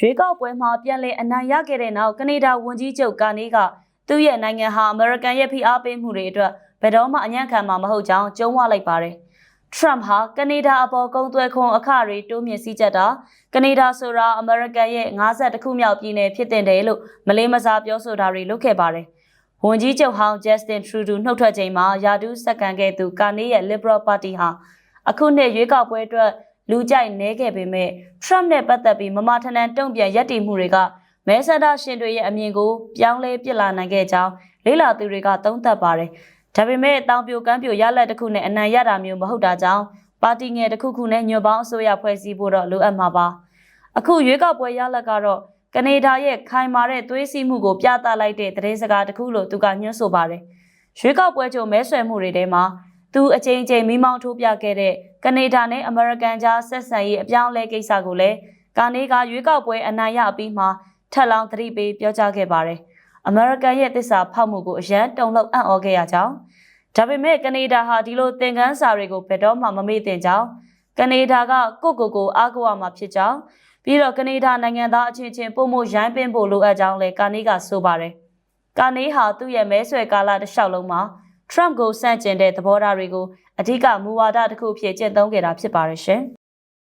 ရွေးကောက်ပွဲမှာပြန်လည်အနိုင်ရခဲ့တဲ့နောက်ကနေဒါဝန်ကြီးချုပ်ကာနီကသူ့ရဲ့နိုင်ငံဟာအမေရိကန်ရဲ့ဖိအားပေးမှုတွေအတွက်ဘယ်တော့မှအညံ့ခံမှာမဟုတ်ကြောင်းကြုံးဝလိုက်ပါတယ်။ Trump ဟာကနေဒါအပေါ်ကုန်းသွဲခွန်အခတွေတိုးမြင့်စည်းကြပ်တာကနေဒါဆိုတာအမေရိကန်ရဲ့52ခုမြောက်ပြည်နယ်ဖြစ်တဲ့တယ်လို့မလေးမစားပြောဆိုတာတွေလုပ်ခဲ့ပါတယ်။ဝန်ကြီးချုပ်ဟောင်း Justin Trudeau နှုတ်ထွက်ချိန်မှာယာဒူးစက္ကန်ခဲ့သူကာနီရဲ့ Liberal Party ဟာအခုနှစ်ရွေးကောက်ပွဲအတွက် လူကြိုက်နဲခဲ့ပေမဲ့ Trump နဲ့ပတ်သက်ပြီးမမထနန်တုံ့ပြန်ရက်တည်မှုတွေကမဲဆန္ဒရှင်တွေရဲ့အမြင်ကိုပြောင်းလဲပစ်လာနိုင်ခဲ့ကြောင်းလေးလာသူတွေကသုံးသပ်ပါတယ်။ဒါပေမဲ့တောင်ပြိုကမ်းပြိုရလက်တစ်ခုနဲ့အနိုင်ရတာမျိုးမဟုတ်တာကြောင့်ပါတီငယ်တစ်ခုခုနဲ့ညွန့်ပေါင်းအစိုးရဖွဲ့စည်းဖို့တော့လိုအပ်မှာပါ။အခုရွေးကောက်ပွဲရလက်ကတော့ကနေဒါရဲ့ခိုင်မာတဲ့သွေးစည်းမှုကိုပြသလိုက်တဲ့သတင်းစကားတစ်ခုလို့သူကညွှန်းဆိုပါတယ်။ရွေးကောက်ပွဲကြိုမဲဆွယ်မှုတွေထဲမှာ သူအကြိမ်ကြိမ်မိမောင်းထိုးပြခဲ့တဲ့ကနေဒါနဲ့အမေရိကန်ကြားဆက်ဆံရေးအပြောင်းအလဲကိစ္စကိုလည်းကာနေကရွေးကောက်ပွဲအနိုင်ရပြီးမှထက်လောင်းသတိပေးပြောကြားခဲ့ပါတယ်။အမေရိကန်ရဲ့တစ္ဆာဖောက်မှုကိုအရန်တုံလောက်အံ့ဩခဲ့ရကြောင်းဒါပေမဲ့ကနေဒါဟာဒီလိုသင်ခန်းစာတွေကိုဘယ်တော့မှမမေ့သင့်ကြောင်းကနေဒါကကိုကိုကိုအားကိုးရမှာဖြစ်ကြောင်းပြီးတော့ကနေဒါနိုင်ငံသားအချင်းချင်းပုံမှုရိုင်းပင်းဖို့လိုအပ်ကြောင်းလည်းကာနေကဆိုပါတယ်။ကာနေဟာသူ့ရဲ့မဲဆွယ်ကာလတစ်လျှောက်လုံးမှာ Trump ကိုစန့်ကျင်တဲ့သဘောထားတွေကိုအဓိကမူဝါဒတစ်ခုဖြစ်ကျင့်သုံးခဲ့တာဖြစ်ပါတယ်ရှင်။